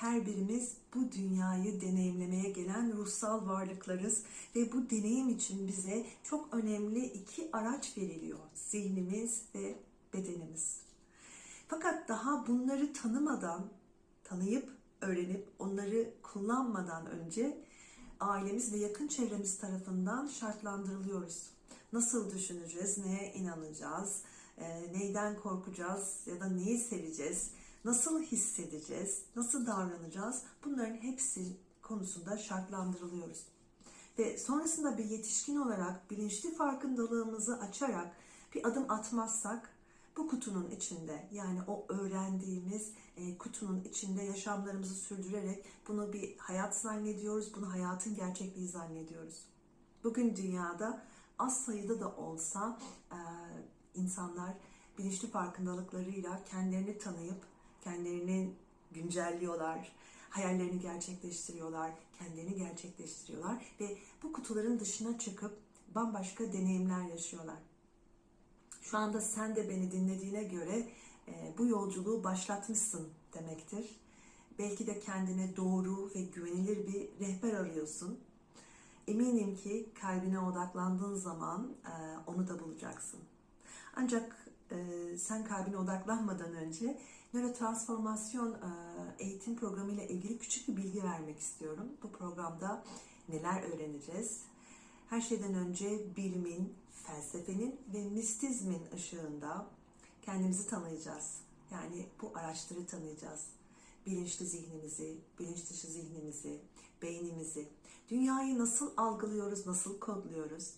her birimiz bu dünyayı deneyimlemeye gelen ruhsal varlıklarız ve bu deneyim için bize çok önemli iki araç veriliyor. Zihnimiz ve bedenimiz. Fakat daha bunları tanımadan, tanıyıp, öğrenip, onları kullanmadan önce ailemiz ve yakın çevremiz tarafından şartlandırılıyoruz. Nasıl düşüneceğiz, neye inanacağız, e, neyden korkacağız ya da neyi seveceğiz, nasıl hissedeceğiz, nasıl davranacağız bunların hepsi konusunda şartlandırılıyoruz. Ve sonrasında bir yetişkin olarak bilinçli farkındalığımızı açarak bir adım atmazsak bu kutunun içinde yani o öğrendiğimiz e, kutunun içinde yaşamlarımızı sürdürerek bunu bir hayat zannediyoruz, bunu hayatın gerçekliği zannediyoruz. Bugün dünyada az sayıda da olsa e, insanlar bilinçli farkındalıklarıyla kendilerini tanıyıp kendilerini güncelliyorlar, hayallerini gerçekleştiriyorlar, kendilerini gerçekleştiriyorlar ve bu kutuların dışına çıkıp bambaşka deneyimler yaşıyorlar. Şu anda sen de beni dinlediğine göre e, bu yolculuğu başlatmışsın demektir. Belki de kendine doğru ve güvenilir bir rehber arıyorsun. Eminim ki kalbine odaklandığın zaman e, onu da bulacaksın. Ancak e, sen kalbine odaklanmadan önce nörotransformasyon e, eğitim programı ile ilgili küçük bir bilgi vermek istiyorum. Bu programda neler öğreneceğiz? Her şeyden önce bilimin, felsefenin ve mistizmin ışığında kendimizi tanıyacağız. Yani bu araçları tanıyacağız. Bilinçli zihnimizi, bilinç dışı zihnimizi, beynimizi, dünyayı nasıl algılıyoruz, nasıl kodluyoruz,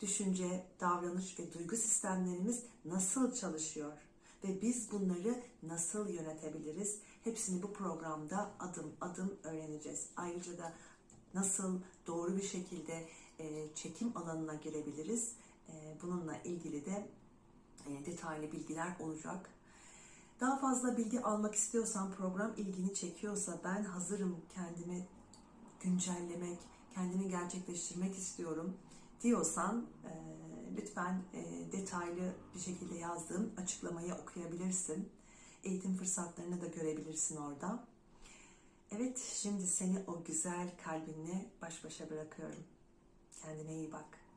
düşünce, davranış ve duygu sistemlerimiz nasıl çalışıyor ve biz bunları nasıl yönetebiliriz? Hepsini bu programda adım adım öğreneceğiz. Ayrıca da nasıl doğru bir şekilde e, çekim alanına girebiliriz? E, bununla ilgili de e, detaylı bilgiler olacak. Daha fazla bilgi almak istiyorsan, program ilgini çekiyorsa ben hazırım kendimi güncellemek, kendimi gerçekleştirmek istiyorum diyorsan e, lütfen e, detaylı bir şekilde yazdığım açıklamayı okuyabilirsin. Eğitim fırsatlarını da görebilirsin orada. Evet, şimdi seni o güzel kalbinle baş başa bırakıyorum. Kendine iyi bak.